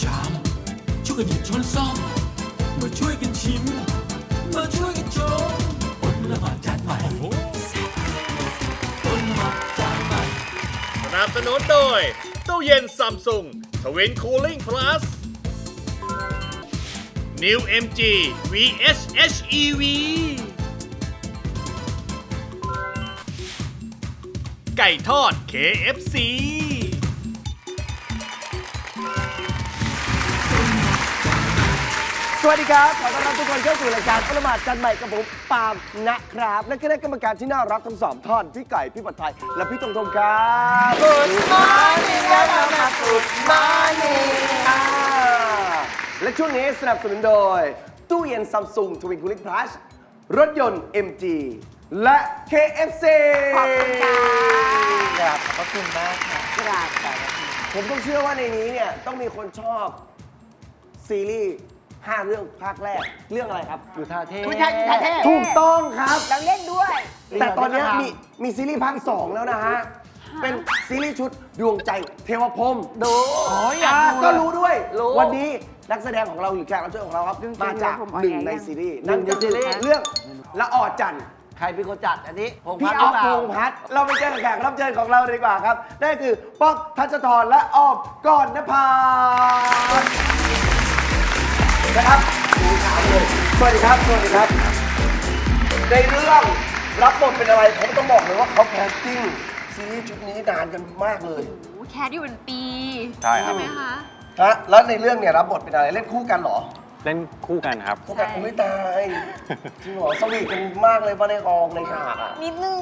ชาม ช่วยกันหยิบช้อนซ่อมมาช่วยกันชิม มาช่วยกันชมอดละหมาดจานใหม่อดละหมาดจานใหม่สนับสนุนโดยตู้เย็นซัมซุงทวินคูลิ่งพลัส New MG VS HEV ไก่ทอด KFC สวัสดีครับ ขอต้อนรับทุกคนเข้าสู่รายการประมาทจันใหม่กับผมปาล์มนะครับ และคณะกรรมการที่น่ารักทั้งสองท่านพี่ไก่ พี่ปัดไทย และพี่ตรงทงครับกุดมอนี่นะครับกุดมอนี่และช่วงนี้สนับสนุนโดย ตู้เย็นซัมซุงทวินคูลิ่งพลัสรถยนต์ MG และ KFC ขอบคุณค่ะกราบขอบพระคุณมากค่ะกราบขอบพระคุณผมต้องเชื่อว่าในนี้เนี่ยต้องมีคนชอบซีรีส์ 5เรื่องภาคแรก เรื่องอะไรครับอยู่ท่าเทพไม่ใช่อยู่ท่าเทพถูกต้องครับ เราเล่นด้วย แต่ตอนเนี้ยมีมีซีรีส์ภาค2แล้วนะฮะ เป็นซีรีส์ชุดดวงใจเทวพรหมดูโอ้ยอยากอ่าดูก็รู้ด้วยรู้วันนี้นักแสดงของเราหรือแขกรับเชิญของเราครับดวงใจมาจากเทวพรหมหนึ่งออนแอร์ในยังซีรีส์นั่นก็คือหนึ่งในซีรีส์เรื่องละออจันทร์ ใครเป็นคนจัดอันนี้พงษ์พี่พัฒน์อ๊อฟหรืพเปล่างษ์พัฒน์เราไปเจอกับแขกรับเชิญของเราดีกว่าครับนั่นคือป๊อกทัชทรและอ้อมก่อนนภา นะครับสวัสดีครับ สวัสดีครับ ในเรื่องรับบทเป็นอะไรผมต้องบอกเลยว่าเขาแคสติ้งซีรีส์ชุดนี้นานกันมากเลยโอ้โหแคสอยู่เป็นปีใช่ครับ ไหมคะ ฮะแล้วในเรื่องเนี่ยรับบทเป็นอะไรเล่นคู่กันเหรอเล่นคู่กันครับ คู่กันใช่ อุ้ยตายจริงเหรอสวีทกันมากเลยป่ะในกองในฉากอะนิดนึง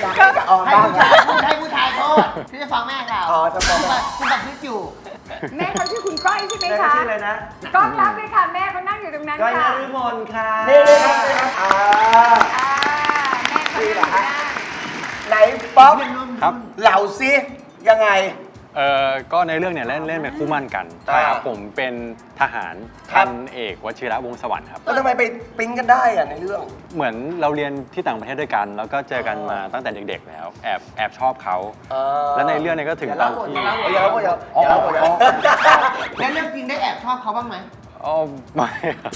อยากให้กับออนให้บ้างผู้อะชายผู้ชายผู้ชายโทษพี่จะฟังแม่เราอ๋อจะฟังแม่คุณแบบพิษอยู่ แม่เขาชื่อคุณก้อยใช่ไหมแม่คะชื่ออะไรนะก้อยรับเลยค่ะแม่เขานั่งอยู่ตรงนั้นก้อยนค่ะฤมลค่ะนี่เลยครับนี่ครับอ่า อ่าแม่เขานั่งอยู่นั่นไหนป๊อปครับ เหล่าซิยังไง เอ่อก็ในเรื่องเนี่ยเล่นเล่นเป็นคู่มั่นกันอ่าใช่ครับ ผมเป็นทหารครัพับนเอกวชิระวงศ์สวรรค์ครับ แล้วทำไมไปปิ๊งกันได้อะในเรื่อง เหมือนเราเรียนที่ต่างประเทศด้วยกัน แล้วก็เจอกันมาตั้งแต่เด็กๆแล้ว แอบแอบชอบเขาและในเรื่องเนี่ยก็ถึงตอนที่อย่าเล่าอย่าเล่าอย่าเล่าอย่าเล่าแล้วเรื่องจริงได้แอบชอบเขาบ้างไหมอ๋อไม่ครับ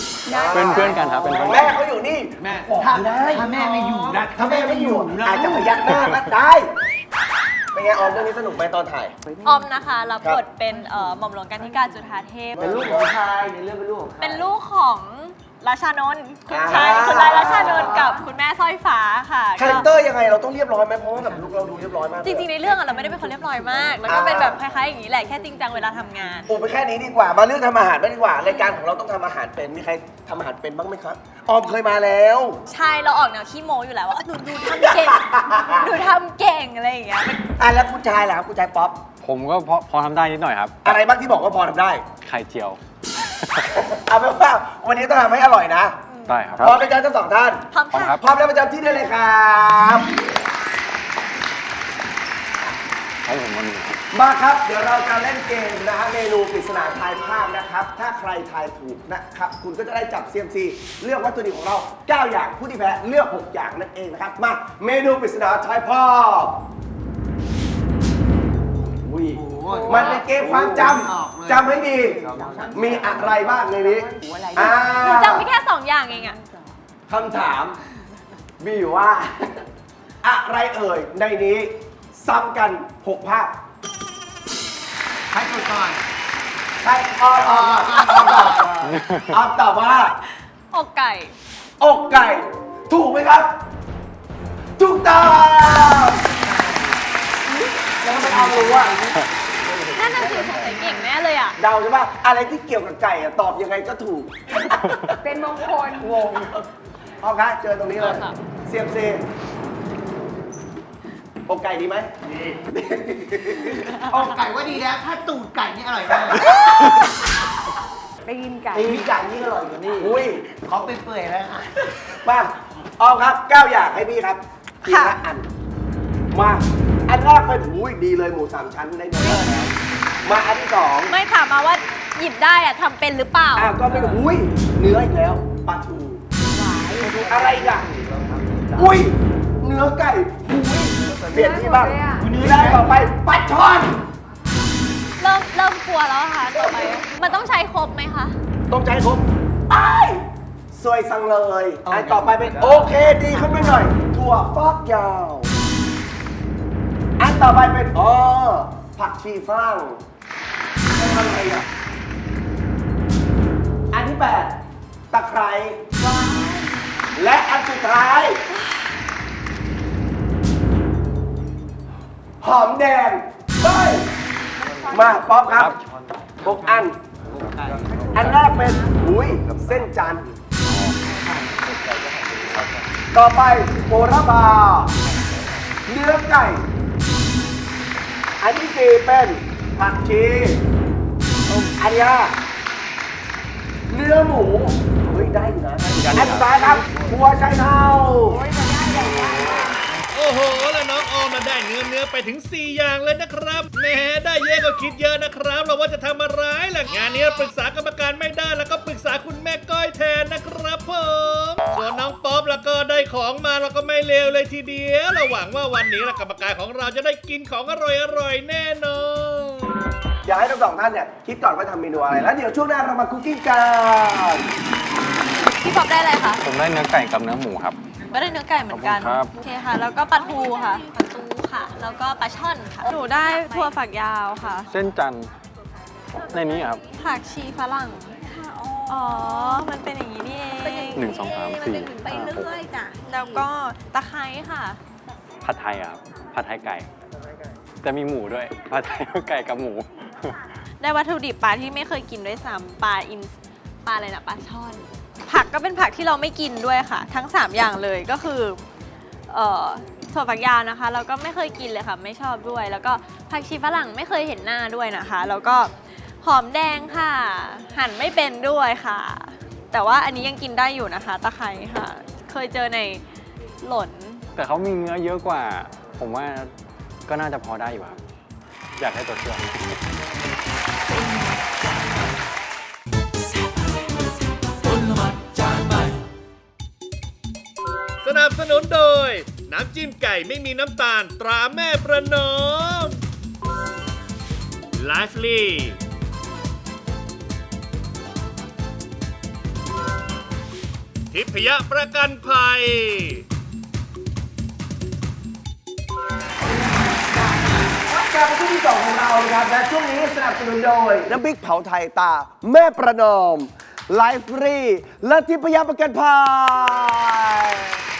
เป็นเพื่อนกันครับเป็นเพื่อนแม่กันเขาอยู่นี่ แม่บอกถ้าไม่ได้ ถ้าแม่ไม่อยู่นะ ถ้าแม่ไม่อยู่นะอาจจะพยักหน้าก็ได้ เป็นไงออมเรื่องนี้สนุกไหมตอนถ่าย ออมนะคะรัครับบบทเป็นเอ่อหม่อมหลวงกันธิการจุฑาเทพ เป็นลูกของใครในเรื่องเป็นลูกของใคร เป็นลูกของ ราชานนท์คุณอ่าชายคุณนายราชานนท์กับคุณแม่สร้อยฟ้าค่ะคาแรคเตอร์ยังไงเราต้องเรียบร้อยไหมเพราะว่าแบบลูกเราดูเรียบร้อยมากจริงๆในเรื่องอะเราไม่ได้เป็นคนเรียบร้อยมากแล้วก็อ่าเป็นแบบคล้ายๆอย่างนี้แหละแค่จริงจังเวลาทำงาน ปูไปแค่นี้ดีกว่ามาเรื่องทำอาหารไม่ดีกว่ารายการของเราต้องทำอาหารเป็นมีใครทำอาหารเป็นบ้างไหมครับออมเคยมาแล้ว ใช่เราออกแนวขี้โมอยู่แล้วว่าหนูดูทำเก่งหนูทำเก่งอะไรอย่างเงี้ย อะแล้วคุณชายล่ะครับคุณชายป๊อปผมก็พอพอทำได้นิดหน่อยครับ อะไรบ้างที่บอกว่าพอทำได้ ไข่เจียว เอาเป็นว่าวันนี้ต้องทำให้อร่อยนะได้ครับ พร้อมไหมจ๊ะทั้งสองท่าน พร้อมพร้อมครัค่ะบพร้อมแล้วประจำที่ได้เลยครับของผมมันมีครับมาครับ เดี๋ยวเราจะเล่นเกมนะฮะเมนูปริศนาทายภาพนะครับ ถ้าใครทายถูกนะครับ คุณก็จะได้จับ CMC เลือกวัตถุดิบของเรา 9 อย่างผู้ที่แพ้เลือก 6 อย่างนั่นเองนะครับ มาเมนูปริศนาทายภาพอุ้ย มันเป็นเกมความจำจำให้ดี มีอะไรบ้างในนี้อ่าหนูจำไปแค่สองอย่างเองอะคำถามมีอยู่ว่า อะไรเอ่ยในนี้ซ้ำกัน 6 ภาพใครกดก่อนใช่ออมออมออมออมตอบออมตอบว่า อกไก่ อกไก่ ถูกไหมครับ ถูกต้องแล้วทำไมเอารู้ว่า นั่นน่ะสิสงสัยเก่งแน่เลยอะเดาใช่ป่ะอะไรที่เกี่ยวกับไก่อะตอบยังไงก็ถูก เป็นมงคล งงออมคะเจอตรงนี้เลยเซียมซีอกไก่ดีไหมดีอกไก่ว่าดีแล้ว ถ้าตูดไก่นี่อร่อยมากตีนไก่ตีนไก่นี่อร่อยกว่านี่อุ้ยเขาไปเปื่อยๆแล้วค่ะมาออมครับเก้าอย่างให้พี่ครับทีละอัน มา อันแรกเป็นอุ้ยดีเลยหมูสามชั้นได้เนื้อแล้ว มาอันที่สองไม่ถามมาว่าหยิบได้อะทำเป็นหรือเปล่าอะก็เป็นอุ้ยเนื้ออีกแล้วปลาทูอะไรอีกันอุ้ยเนื้อไก่อุ้ยเปลี่ยนที่บ้างเนื้อหมดเลยอะเนื้อต่อไปปลาช่อนเลิริ่มเริ่มกลัวแล้วอะค่ะต่อไปมันต้องใช้ครบไหมคะ ต้องใจครบไปสวยสังเลยอันต่อไปเป็นโอเคดีขึ้นไปหน่อยถั่วฟอกยาว อันต่อไปเป็นอ๋อผักชีฝรั่งเป็น อะไรอะ อันที่แปดตะไคร้และอันสุดท้าย หอมแดงเฮ้ยมาป๊อปครับหกอัน อันแรกเป็นอุ้ยเส้นจันทร์ต่อไปโหระบาเนื้อไก่ อันที่สี่เป็นผักชี อันที่ห้าเนื้อหมูเฮ้ยได้อยู่นะอันสุดท้ายครับหัวไชเท้าโอ้โห แล้วน้องออมมาได้เนื้อเนื้อไปถึง 4 อย่างเลยนะครับแหมได้เยอะก็คิดเยอะนะครับ เราว่าจะทำอะไรล่ะงานนี้ปรึกษากรรมการไม่ได้แล้วก็ปรึกษาคุณแม่ก้อยแทนนะครับผมส่วนน้องป๊อปแล้วก็ได้ของมาแล้วก็ไม่เลวเลยทีเดียวเราหวังว่าวันนี้ละกรรมการของเราจะได้กินของอร่อยๆแน่นอน อยากให้ทั้งสองท่านเนี่ยคิดก่อนว่าทำเมนูอะไร แล้วเดี๋ยวช่วงหน้าเรามาคุกกิ้งกันพี่ป๊อปได้อะไรคะผมได้เนื้อไก่กับเนื้อหมูครับก็ได้เนื้อไก่เหมือนกัน ขอบคุณครับ โอเคค่ะ แล้วก็ปลาทูค่ะ ปลาทูค่ะ แล้วก็ปลาช่อนค่ะหนูได้ถั่วฝักยาวค่ะ เส้นจันทร์ในนี้ครับผักชีฝรั่ง อ๋อ มันเป็นอย่างนี้นี่เอง หนึ่งสองสามสี่ไปเรื่อยจ้ะแล้วก็ตะไคร้ค่ะ ผัดไทยอะครับผัดไทยไก่ แต่มีหมูด้วยผัดไทยไก่กับหมู ได้วัตถุดิบปลาที่ไม่เคยกินด้วยซ้ำปลาอินปลาอะไรนะปลาช่อน ผักก็เป็นผักที่เราไม่กินด้วยค่ะ ทั้ง 3 อย่างเลยก็คือเอ่อถั่วฝักยาวนะคะ เราก็ไม่เคยกินเลยค่ะ ไม่ชอบด้วย แล้วก็ผักชีฝรั่งไม่เคยเห็นหน้าด้วยนะคะ แล้วก็หอมแดงค่ะ หั่นไม่เป็นด้วยค่ะ แต่ว่าอันนี้ยังกินได้อยู่นะคะ ตะไคร้ค่ะ เคยเจอในหล่น แต่เขามีเนื้อเยอะกว่า ผมว่าก็น่าจะพอได้อยู่ครับ อยากให้ตัวช่วย นับสนุนโดย น้ำจิ้มไก่ไม่มีน้ำตาลตราแม่ประนอม Lively ทิพยประกันภัย กลับมาช่วงที่สองของเรานะครับและช่วงนี้สนับสนุนโดยน้ำพริกเผาไทยตา แม่ประนอม ไลฟ์ฟรีและทิพยประกันภัย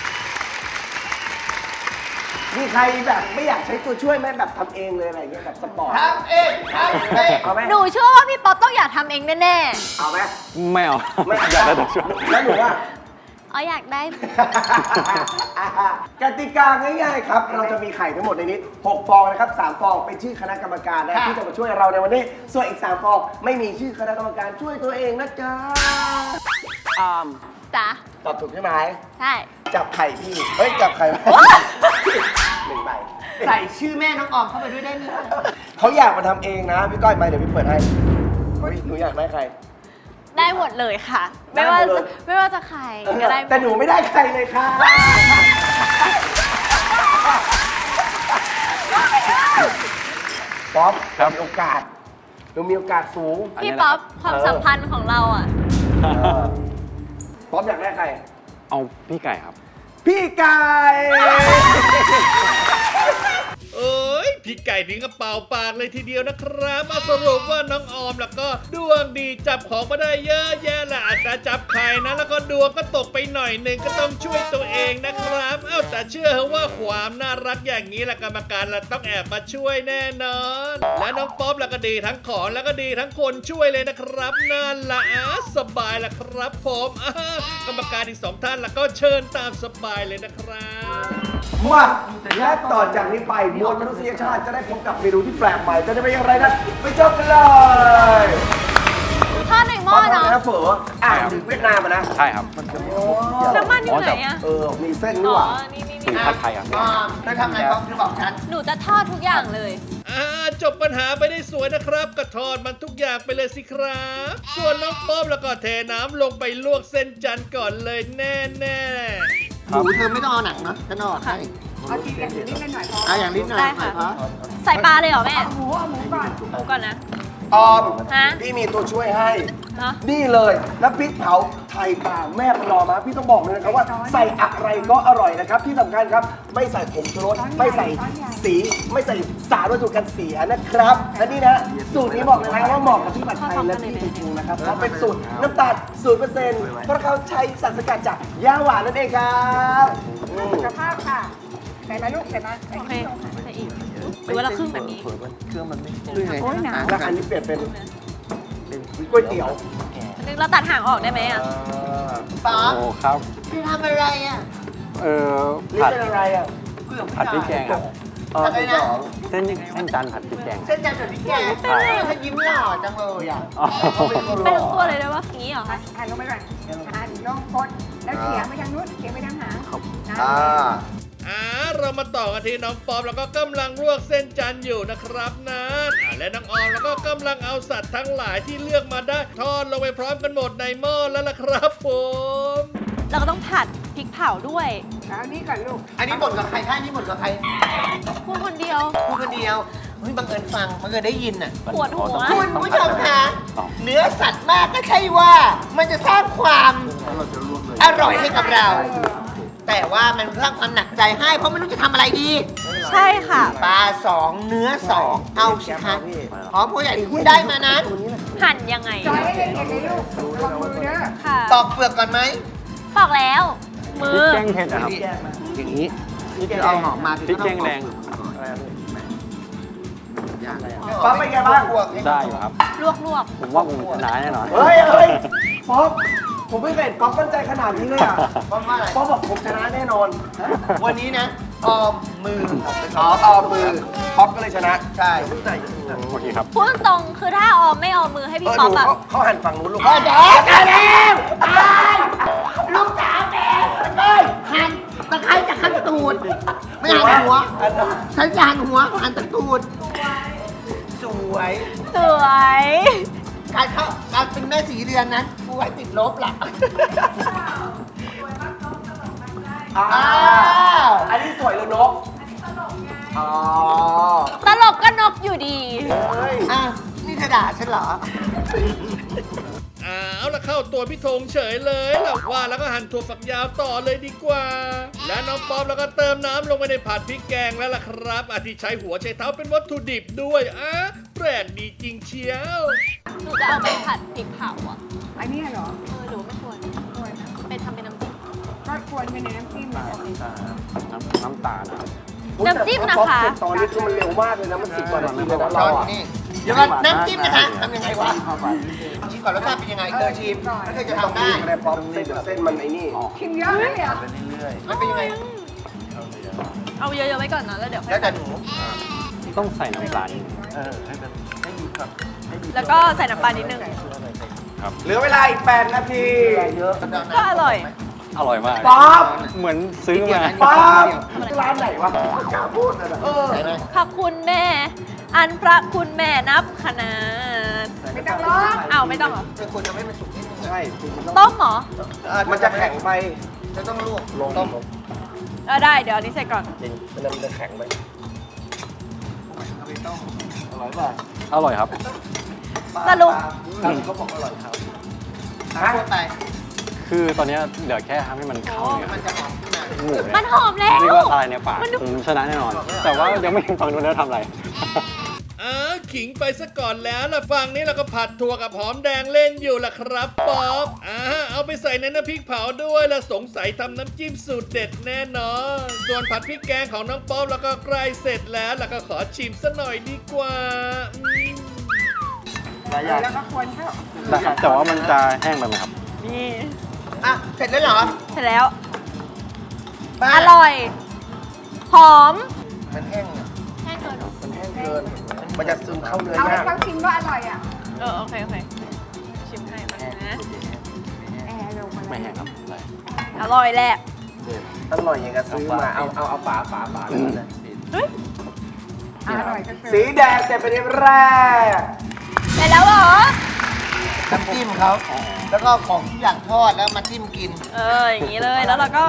มีใครแบบไม่อยากใช้ตัวช่วยไหมแบบทำเองเลยอะไรอย่างเงี้ยแบบสปอร์ตทำเองทำเองเอาไหมหนูเชื่อว่าพี่ป๊อปต้องอยากทำเองแน่เอาไหมไม่เอาไม่อยากได้ตัวช่วยแล้วหนูว่า ๆอ๋ออยากได้ กติกาง่ายๆครับ เราจะมีไข่ทั้งหมดในนี้ 6 ฟองนะครับ 3 ฟองเป็นชื่อคณะกรรมการนะที่จะมาช่วยเราในวันนี้ ส่วนอีก 3 ฟองไม่มีชื่อคณะกรรมการช่วยตัวเองนะจ๊ะอามจ้ะตอบถูกใช่ไหม ใช่ จับไข่พี่ เฮ้ย จับไข่ไว้หนึ่ง ใบใส่ชื่อแม่น้องออมเข้าไปด้วยได้ไหมเขาอยากมาทำเองนะพี่ก้อยมาเดี๋ยวพี่เปิดให้เฮ้ยหนูอยากได้ใคร ได้หมดเลยค่ะได้ไม่หมว่าดเลยจะไม่ว่าจะใครก็ได้หมดแต่หนูไม่ได้ใครเลยค่ะ ป๊อปครับ มีโอกาสหนูมีโอกาสสูงอันพี่นี้แหละป๊อปครับความสัมพันธ์ของเราอะเออป๊อปอยากได้ใคร เอาพี่ไก่ครับ พี่ไก่ เอ้ยพี่ไก่ถึงกระเป๋าปากเลยทีเดียวนะครับมาสรุปว่าน้องออมแล้วก็ดวงดีจับของมาได้เยอะแยะแหละอาจจะจับไข่นะ แล้วก็ดวงก็ตกไปหน่อยหนึ่งก็ต้องช่วยตัวเองนะครับ เอ้าแต่เชื่อว่าความน่ารักอย่างนี้ละกรรมการละต้องแอบมาช่วยแน่นอน และน้องป๊อปแล้วก็ดีทั้งของแล้วก็ดีทั้งคนช่วยเลยนะครับนั่นละอะสบายละครับผมอะกรรมการอีกสองท่านแล้วก็เชิญตามสบายเลยนะครับ มาและต่อจากนี้ไปมวลมนุษยชาติจะได้พบกับเมนูที่แปลกใหม่จะได้เป็นอย่างไรนั้นไปเจอกันเลยทอดในหม้อป๊อปเนาะนะเฝออ่านถึงเวียดนามอะนะใช่ครับน้ำมันอยู่ไหนอะเออมีเส้นอ๋ด้วอยนี่นี่ถึนี่งผัดไทยอะออมเธอทำไงบ้างเธอบอกฉันหนูจะทอดทุกอย่างเลยอ่าจบปัญหาไปได้สวยนะครับก็ทอดมันทุกอย่างไปเลยสิครับ ส่วนน้องป๊อบแล้วก็เทน้ำลงไปลวกเส้นจันทร์ก่อนเลยแน่ๆ หนูเธอไม่ต้องเอาหนังเนาะฉันเอาออกให้เอาจริงอย่างนี้กันหน่อยพอเอาอย่างนิดหน่อยได้หน่ค่ะอยพอ ใส่ปลาเลยเหรอแม่เอาหมูเอาหมูก่อน หมูก่อนนะ ออม ฮะ พี่มีตัวช่วยให้ ฮะ นี่เลยน้ำพริกเผาไทยปลาแม่ประนอมนะพี่ต้องบอกเลยนะครับว่าใส่อะไรก็อร่อยนะครับ ที่สำคัญครับไม่ใส่ผงชูรสไม่ใส่สีไม่ใส่สารวัตถุกันเสียนะครับและนี่นะสูตรนี้บอกเลยนะว่าเหมาะกับพี่ผัดไทยและพี่จริงๆนะครับเพราะเป็นสูตรน้ำตาลศูนย์เปอร์เซ็นต์เพราะเขาใช้สารสกัดจากย่าหวานนั่นเองครับอืมสุขภาพค่ะใส่มาลูกใส่มาใส่โอเคที่ตรงใส่อีกหรือว่าเราครึ่งแบบนี้เครื่องมันไม่นี่ไงโอ้ยหนาวแล้วอันนี้เปลี่ยนเป็นก๋วยเตี๋ยวนึงเราตัดหางออกได้ไหมอะ ป๊อปโอ้ครับพี่ทำอะไรอะเออนี่ผัดเป็นอะไรอะผัดพริกแกงครับเอออะไรนะเส้นเส้นจานผัดพริกแกงเส้นจันทร์กับพี่แกงใช่เขายิ้มหล่อจังเลยอะอ๋อไปทั้งตัวเลยได้ปะอย่างนี้เหรอคะหันลงไปก่อนหันลงกดแล้วเฉียงไปทางนู้นเฉียงไปทางหางนะอ่า อ่าเรามาต่อกันที่น้องปอมแล้วก็กำลังลวกเส้นจันทร์อยู่นะครับนะอ่าและน้องออมแล้วก็กำลังเอาสัตว์ทั้งหลายที่เลือกมาได้ทอดลงไปพร้อมกันหมดในหม้อแล้วล่ะครับผมเราก็ต้องผัดพริกเผาด้วยเอานี่ก่อนลูก อันนี้บ่นกับใครคะอันนี้บ่นกับใครพูดคนเดียวพูดคนเดียวเฮ้ยบังเอิญฟังบังเอิญได้ยินอะปวดหัวคุณผู้ชมคะเนื้อสัตว์มากก็ใช่ว่า มันจะสร้างความอร่อยให้กับเรา แต่ว่ามันสร้างความหนักใจให้ เพราะไม่รู้จะทำอะไรดี ใช่ค่ะ ปลาสองเนื้อสองเอาสิคะอ๋อผู้ใหญ่ที่คุณได้มานั้น หั่นยังไงจอยให้ละเอียดเลยลูกระวังมือเด้อค่ะตอกเปลือกก่อนไหมปอกแล้ว มืพริกอ แกงเผ็ดนะครับอย่างนี้นี่คือเอาหอมมาพริกแกงแดงป๊อปเป็นไงบ้างได้อยู่ครับ ลวกลวกผมว่าผมชนะแน่นอนเฮ้ยเฮ้ยป๊อป ผมไม่เคยเห็นป๊อปมั่นใจขนาดนี้เลยอะเพราะว่าอะไร ป๊อปบอกผมชนะแน่นอนวันนี้นะออมมืออ๋อต่อมือป๊อปก็เลยชนะใช่โอเคครับ พูดตรงคือถ้าออมไม่เอามือให้เอพี่อป๊อปดูอะเขาเขาหันฝั่งนู้นลูกเออเดี๋ยวตายแล้วตายลูกสาวแดงเอ้ยหันตะไคร้จะขันตูดไม่หันหัวอันนั้นฉันจะหันหัวหันตะตูดสวย สวย การเข้าการเป็นแม่สีเรือนนั้นกูไว้ติดลบละอ่าอ้าวอันนี้สวยเลยนกอ๋อตลกก็นกอยู่ดี เฮ้ย อะ นี่เธอด่าฉันเหรอเอาละเข้าตัวพี่ธงเฉยเลยล่ะว่าแล้วก็หั่นถั่วฝักยาวต่อเลยดีกว่า และน้องปอมแล้วก็เติมน้ำลงไปในผัดพริกแกงแล้วล่ะครับอาทิใช้หัวใช้เท้าเป็นวัตถุดิบด้วยอะแปลกดีจริงเชียวหนูจะเอาไปผัดพริกเผาอะอันนี้เหรอเออหนูไม่ควรควรนะเป็นทำเป็นน้ำจิ้มก็ควรเป็นน้ำจิ้มนะน้ำน้ำตาลนะครับ น้ำจิ้มนะคะป๊อปเสร็จตอนนี้คือมันเร็วมากเลยนะ มันสิบกว่านาทีเลยนะช้เราอนอะนี่เดี๋ยวก่อนน้ำจิ้มนะคะทำยังไงวะชิมก่อนรสชาติเป็นยังไงเธอชิมแล้วเธอจะทำได้อะไรป๊อปเส้นเส้นมันไอ้นี่ชิมเยอะเลยเหรอมันเป็นยังไงเอาเยอะๆไว้ก่อนนะแล้วเดี๋ยวค่แล้อวยแต่หนูต้องใส่น้ำตาลแล้วก็ใส่น้ำปลานิดนึง เหลือเวลาอีก 8 นาที ก็อร่อย อร่อยมาก ป๊อปเหมือนซื้อมา ป๊อปร้านไหนวะกล้าพูดเลยนะเออใช่ไหมพระคุณแม่ อันพระคุณแม่นับขนาดไม่ต้องร้องอ้าวไม่ต้องเหรอเธอควรจะให้มันสุกนิดนึงใช่ต้มเหรอมันจะแข็งไปเธอต้องลวกลงต้มเออได้เดี๋ยวอันนี้ใส่ก่อน จริงมันจะแข็งไปอร่อยป่ะอร่อยครับสรุป เขาบอกอร่อยครับทั่วไป คือตอนนี้เหลือแค่ทำให้มันเข้าเนื้อมันจะหอมขึ้นมาหมูมันหอมแล้ว นี่ก็ละลายในปากผมชนะแน่นอน แต่ว่ายังไม่เห็นฟังดูแล้วทำอะไร อ้าวขิงไปซะก่อนแล้วล่ะฝั่งนี้เราก็ผัดถั่วกับหอมแดงเล่นอยู่ล่ะครับป๊อปอ่าเอาไปใส่ในน้ำพริกเผาด้วยแล้วสงสัยทำน้ำจิ้มสูตรเด็ดแน่นอน ส่วนผัดพริกแกงของน้องป๊อปแล้วก็ใกล้เสร็จแล้วแล้วก็ขอชิมซะหน่อยดีกว่าอืมแล้วก็ควรเข้าได้ครับ แต่ว่ามันจะแห้งไปไหมครับ นี่ อะ เสร็จแล้วเหรอเสร็จแล้วบ้าอร่อย หอม มันแห้งอะแห้งเกินมันแห้งเกิน มันจะซึมเข้าเนื้อเอาให้ยากเขาชิมว่าอร่อยอะเออโอเคโอเคชิมให้มันนะแอร์ลงมาไม่แห้งครับใช่อร่อยแหละอร่อยอย่างกับซื้อมา เอาเอาเอาฝาฝาฝาเลยนะเฮ้ยอร่อยก็เกิสีนแดงเสร็จเป็นที่แรกเสร็จแล้วเหรอ น้ำจิ้มเขาแล้วก็ของทุกอย่างทอดแล้วมาจิ้มกิน เอออย่างนี้เลยแล้วเราก็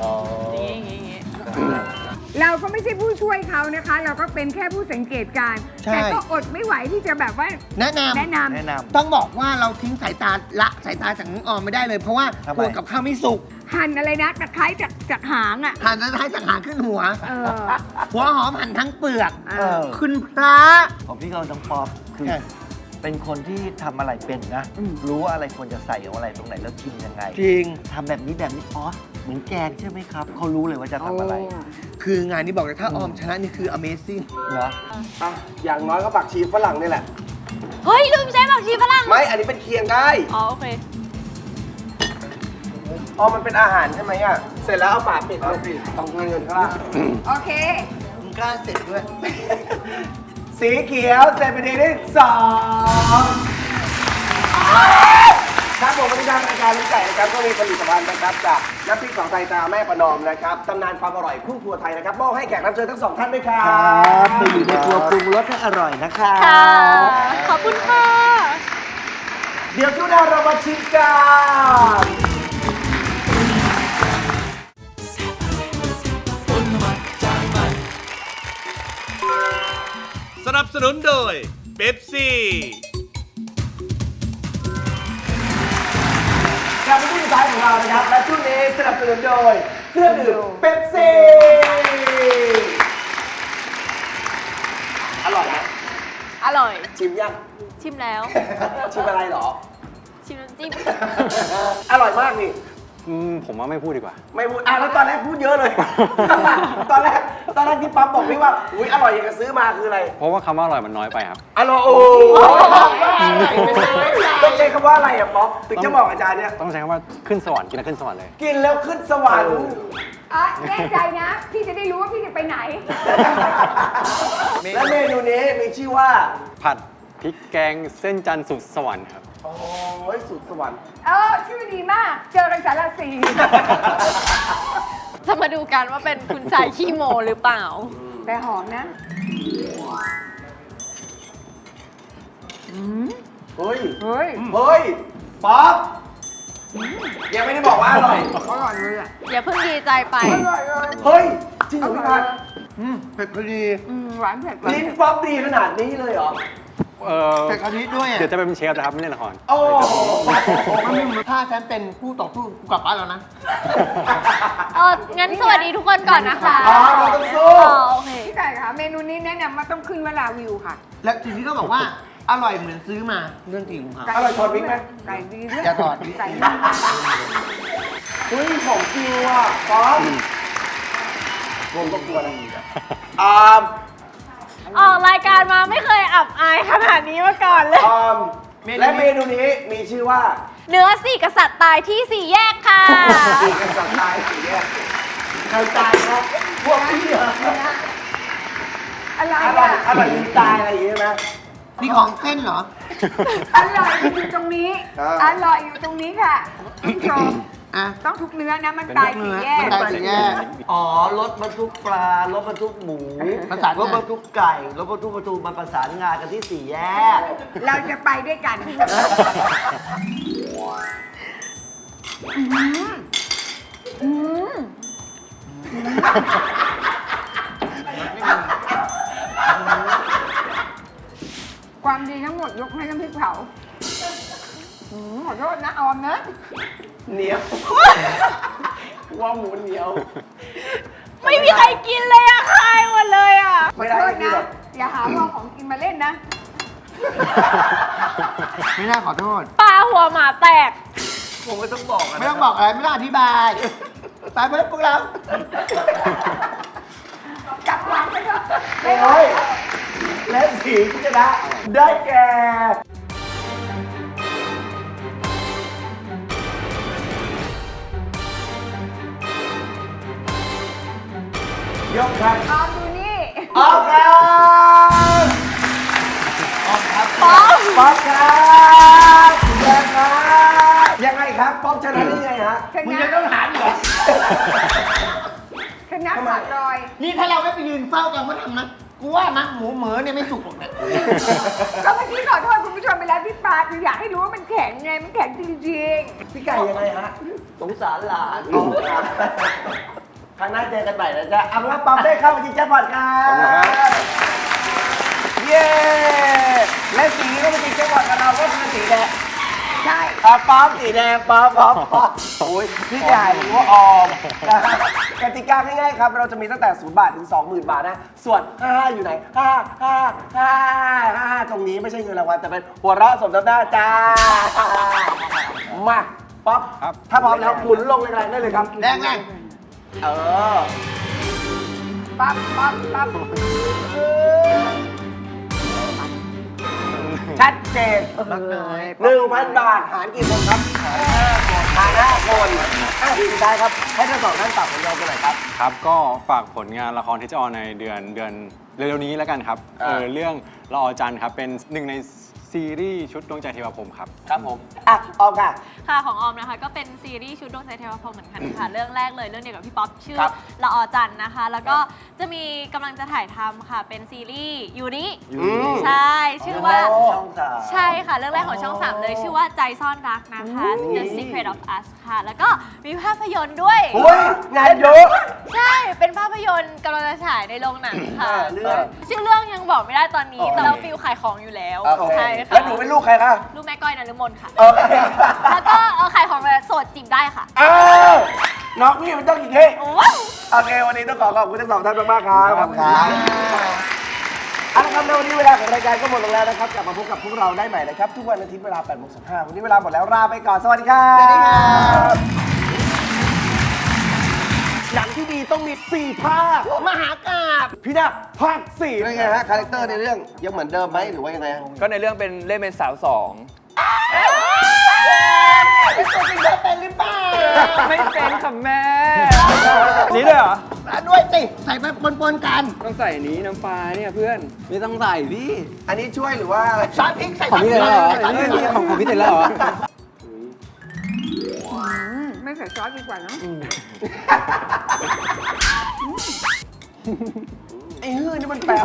อ๋ออย่างงี้อย่างงี้อย่างงี้เราก็ไม่ใช่ผู้ช่วยเขานะคะ เราก็เป็นแค่ผู้สังเกตการณ์ใช่ แต่ก็อดไม่ไหวที่จะแบบว่าแนะนำ แนะนำแนะน ต้องบอกว่าเราทิ้งสายตาละสายตาจากน้องออมไม่ได้เลยเพราะว่าทำไมกลัวกับข้าวไม่สุกหั่นอะไรนะตะไคร้จากจากหางอะหั่นแล้วให้จากหางขึ้นหัว เออหัวหอมหั่นทั้งเปลือก เอเอออคุณพระของพี่เราน้องป๊อปคือค่ะ เป็นคนที่ทำอะไรเป็นนะ อืม รู้ว่าอะไรควรจะใส่อะไรตรงไหนแล้วชิมยังไงจริงทำแบบนี้แบบนี้อ๋อเหมือนแกงใช่ไหมครับเขารู้เลยว่าจะทำอะไรคืองานนี้บอกเลยถ้าออมชนะนี่คือ amazing เนาะอะอย่างน้อยก็ผักชีฝรั่งนี่แหละ เฮ้ย ลืมใช้ผักชีฝรั่งไม่ อันนี้เป็นเคียงได้ อ๋อโอเคอ๋อ มันเป็นอาหารใช่ไหมอะ เสร็จแล้วเอาฝาปิดเอาปิดต้องเงินข้างล่างโอเค มึงกล้าเสร็จด้วย สีเขียวเสร็จไปทีที่สองครับผมวันนี้ทางรายการลิ้นไก่นะครับก็มีผลิตภัณฑ์นะครับจากน้ำพริกของไทยตราแม่ประนอมนะครับตำนานความอร่อยคู่ครัวไทยนะครับมอบให้แขกรับเชิญทั้งสองท่านด้วยครัครับบไปอยู่ในครัวปรุงรสให้อร่อยนะคะค่ะ ขอบคุณค่ะ เดี๋ยวช่วงหน้าเรามาชิมกัน นับสนุนโดยเบปซี่ กลับมาที่สุดท้ายของเรานะครับ และช่วงนี้สนับสนุนโดยเครื่องดื่มเป๊ปซี่ อร่อยนะอร่อย ชิมยัง ชิมแล้ว ชิมอะไรเหรอ ชิมน้ำจิ้ม อร่อยมากนี่ อืมผมว่าไม่พูดดีกว่า ไม่พูดอะแล้วตอนแรกพูดเยอะเลย ตอนแรกตอนแรกที่ปั๊มบอกพี่ว่าอุ้ยอร่อยอย่างกับซื้อมาคืออะไรเพราะว่าคำว่าอร่อยมันน้อยไปครับ อร่อยโอ้ต้องใช้คำว่าอะไรอะป๊อปถึงจะบอกอาจารย์เนี่ยต้องใช้คำว่าขึ้นสวรรค์กินแล้วขึ้นสวรรค์เลย กินแล้วขึ้นสวรรค์อะแน่ใจนะ พี่จะได้รู้ว่าพี่จะไปไหน และเมนูนี้มีชื่อว่า ผัดพริกแกงเส้นจันทร์สุดสวรรค์ครับ โอ้ยสุดสวรรค์เออชื่อดีมาก เจอกันสารสีจะมาดูกันว่าเป็นคุณชายขี้โมหรือเปล่า แต่หอมนะเฮ้ย เฮ้ยเฮ้ย ป๊อปยังไม่ได้บอกว่าอร่อย อร่อยเลยอะอย่าเพิ่งดีใจไป อร่อยเลยเฮ้ย จริงเหรอพี่พันอืมเผ็ดพอดีอืมหวานเผ็ดหวานลิ้นเผ็ดป๊อปดีขนาดนี้เลยเหรอ เออแต่คราวนี้ด้วยอะเดี๋ยวจะไปเป็นเชฟนะครับไม่เล่นละครโอ้โหมันไม่เหมือนถ้าฉันเป็นผู้ต่อสู้กูกลับบ้านแล้วนะ เอองั้นสวัสดีทุกคนก่อนนะคะอ๋อเราต้องสู้ อ๋อโอเคพี่ไก่ค่ะเมนูนี้แนะนำว่าต้องขึ้นเวลาวิวค่ะ และทีนี้ก็บอกว่าอร่อยเหมือนซื้อมาเรื่องจริงครับอร่อยถอดวิกไหมไก่ดีด้วยอย่าถอดวิกไก่ดีเฮ้ยของจริงว่ะป๊อปรวมก็กลัวนะอาม ออกรายการมาไม่เคยอับอายขนาดนี้มาก่อนเลยอามและเมนูนี้มีชื่อว่าเนื้อสี่กษัตริย์ตายที่สี่แยกค่ะ สีกษัตริย์ตายสีแยกใครตายครับพวกพี่เหรออะไรอร่อยอะอร่อยมีตายอะไรอย่างเงี้ยไหมนี่ของเส้นเหรอ อร่อยอยู่ตรงนี้อ่าอร่อยอยู่ตรงนี้ค่ะคุณผู้ชม อะ ต้องทุกเนื้อนะมันตายสี่แยก มันตายสี่แยก อ๋อ รถบรรทุกปลา รถบรรทุกหมู ประสานงานรถบรรทุกไก่ รถบรรทุกประตูมาประสานงานกันที่สี่แยก เราจะไปด้วยกันอืมความดีทั้งหมดยกให้น้ำพริกเผาอืมขอโทษนะออมนะ เหนียว ว่าหมูเหนียว ไม่มีใครกินเลยอะคายหมดเลยอะขอโทษนะอย่าหาว่าของกินมาเล่นนะ ไม่น่าขอโทษ ปลาหัวหมาแตก ผมไม่ต้องบอกอะนะไม่ต้องบอกอะไร ไม่ต้องอธิบายไปไปพวกเรากลับหลังไปเถอะ โอ้ยและสีที่ชนะได้แก่ ยกครับออมดูนี่ออกครับออกครับป๊อปป๊อปครับยังครับยังไงครับป๊อปชนะได้ยังไงฮะชมึงนะยังต้องถามอีกเหรอชนะขาดลอย นี่ถ้าเราไม่ไปยืนเฝ้ากันว่าทำนะกูว่านะหมูเหมือเนี่ยไม่สุกหรอกนะก็เมื่อกี้ขอโทษคุณผู้ชมไปแล้วที่ปลาคืออยากให้รู้ว่ามันแข็งไงมันแข็งจริงพี่ไก่ยังไงฮะๆสงสารหลาน ครั้งหน้าเจอกันใหม่นะจ๊ะเอาเป็นว่าป๊อปได้เข้ามาที่แจ็คพอตครับขอบคุณครับ เย้และสีที่เข้ามาที่แจ็คพอตกับเราก็คือสีแดงใช่อะป๊อปสีแดงป๊อปป๊อปป๊อปโอ้ยพี่ใหญ่หรือว่าออมนะฮะกติกาง่ายๆครับ เราจะมีตั้งแต่0บาทถึง 20,000 บาทนะ ส่วน55อยู่ไหน5 5 5 5ตรงนี้ไม่ใช่เงินรางวัลแต่เป็นหัวเราะสมน้ำหน้าจ้ามาป๊อปครับ ถ้าพร้อมแล้วหมุนลงแรงๆได้เลยครับแดงไง เออ ปั๊บปั๊บปั๊บเออชัดเจนหนึ่งพันบาทหารกี่คนครับหารห้าคนอะสุดท้ายครับ ให้ทั้งสองท่านตอบผลยอมกันหน่อยครับ ครับก็ฝากผลงานละครที่จะออนในเดือนเดือนเร็วๆนี้แล้วกันครับอ่าเออเรื่องละออจันทร์ครับ เป็นหนึ่งใน ซีรีส์ชุดดวงใจเทวพรหมครับ ครับผม อะออมค่ะ ค่ะของออมนะคะก็เป็นซีรีส์ชุดดวงใจเทวพรหมเหมือนกันค่ะ เรื่องแรกเลยเรื่องเดียวกับพี่ป๊อปชื่อครับละออจันทร์นะคะ แล้วก็จะมีกำลังจะถ่ายทำค่ะ เป็นซีรีส์ยูริอืม ใช่ ชื่อว่า ช่องสาม ใช่ค่ะ เรื่องแรกของช่อง 3 เลย ชื่อว่าใจซ่อนรักนะคะ The Secret of Us ค่ะ แล้วก็มีภาพยนตร์ด้วย โอ้ยงานเยอะ ใช่ เป็นภาพยนตร์กำลังจะฉายในโรงหนังค่ะเออเรื่อง ชื่อเรื่องยังบอกไม่ได้ตอนนี้โอเคแต่เราฟิลขายของอยู่แล้ว โอเคใช่ค่ะแล้วหนูเป็นลูกใครคะลูกแม่ก้อยนฤมลค่ะ โอเคแล้วก็เออขายของแบบโสดจีบได้ค่ะอ้าว น้องพี่มันต้องอีกทีว้าวโอเควันนี้ต้องขอขอบคุณทั้งสองท่านมากๆครับขอบคุณครับเอาละครับในวันนี้เวลาของรายการก็หมดลงแล้วนะครับกลับมาพบกับพวกเราได้ใหม่นะครับทุกวันอาทิตย์เวลา8โมง15วันนี้เวลาหมดแล้วลาไปก่อนสวัสดีครับสวัสดีครับหนังที่ดีต้องมี4ภาคมหากาบพี่นาภาค4เป็นไงฮะคาแรคเตอร์ในเรื่องยังเหมือนเดิมไหมหรือว่ายังไงฮะก็ในเรื่องเป็นเล่นเป็นสาวสอง เป็นตัวจริงเธอเป็นหรือเปล่าไม่เป็นค่ะแม่ นี่เลยเหรอแล้วด้วยสิใส่ไปปนๆกัน ต้องใส่นี้น้ำปลาเนี่ยเพื่อน ไม่ต้องใส่พี่อันนี้ช่วยหรือว่าอะไร ซอสพริกใส่ของพี่เสร็จแล้วเหรอใส่ซอสพริกหน่อยของของพี่เสร็จแล้วเหรออืมไม่ใส่ซอสดีกว่าเนอะไอ้ฮื้อนี่มันแปลก